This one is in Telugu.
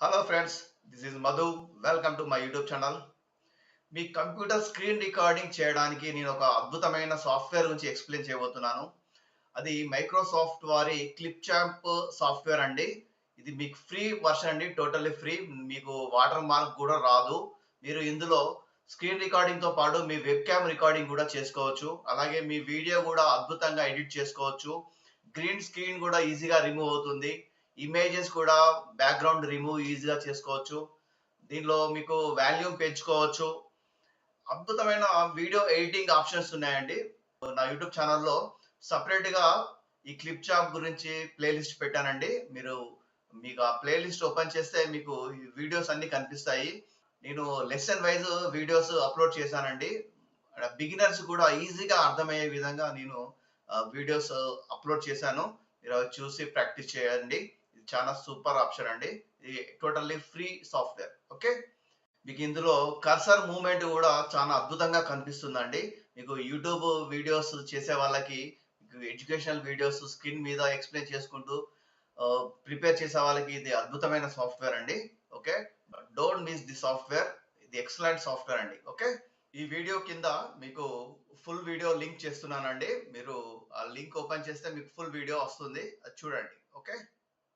Hello friends this is Madhu welcome to my YouTube channel me computer screen recording చేయడానికి నేను ఒక అద్భుతమైన సాఫ్ట్వేర్ గురించి ఎక్స్ప్లెయిన్ చేయబోతున్నాను. అది మైక్రోసాఫ్ట్ వారి క్లిప్ చాంప్ సాఫ్ట్వేర్ అండి. ఇది మీకు ఫ్రీ వర్షన్ అండి టోటల్లీ ఫ్రీ మీకు వాటర్ మార్క్ కూడా రాదు. మీరు ఇందులో స్క్రీన్ రికార్డింగ్తో పాటు మీ వెబ్ క్యామ్ రికార్డింగ్ కూడా చేసుకోవచ్చు. అలాగే మీ వీడియో కూడా అద్భుతంగా ఎడిట్ చేసుకోవచ్చు. గ్రీన్ స్క్రీన్ కూడా ఈజీగా రిమూవ్ అవుతుంది. ఇమేజెస్ కూడా బ్యాక్గ్రౌండ్ రిమూవ్ ఈజీగా చేసుకోవచ్చు. దీనిలో మీకు వాల్యూమ్ పెంచుకోవచ్చు. అద్భుతమైన వీడియో ఎడిటింగ్ ఆప్షన్స్ ఉన్నాయండి. నా యూట్యూబ్ ఛానల్లో సపరేట్గా ఈ క్లిప్ చాప్ గురించి ప్లేలిస్ట్ పెట్టానండి. మీరు మీకు ఆ ప్లేలిస్ట్ ఓపెన్ చేస్తే మీకు వీడియోస్ అన్ని కనిపిస్తాయి. నేను లెసన్ వైజ్ వీడియోస్ అప్లోడ్ చేశానండి. బిగినర్స్ కూడా ఈజీగా అర్థమయ్యే విధంగా నేను వీడియోస్ అప్లోడ్ చేశాను. మీరు చూసి ప్రాక్టీస్ చేయండి. చాలా సూపర్ ఆప్షన్ అండి. ఇది టోటల్లీ ఫ్రీ సాఫ్ట్వేర్. ఓకే? మీకు ఇందులో కర్సర్ మూమెంట్ కూడా చాలా అద్భుతంగా కనిపిస్తుందండి. మీకు యూట్యూబ్ వీడియోస్ చేసే వాళ్ళకి ఎడ్యుకేషనల్ వీడియోస్ స్క్రీన్ మీద ఎక్స్ప్లెయిన్ చేసుకుంటూ ప్రిపేర్ చేసే వాళ్ళకి ఇది అద్భుతమైన సాఫ్ట్వేర్ అండి. Okay? Don't miss the software. ఇది ఎక్సలెంట్ సాఫ్ట్వేర్ అండి. ఓకే? ఈ వీడియో కింద మీకు ఫుల్ వీడియో లింక్ చేస్తున్నానండి. మీరు ఆ లింక్ ఓపెన్ చేస్తే మీకు ఫుల్ వీడియో వస్తుంది. అది చూడండి. ఓకే?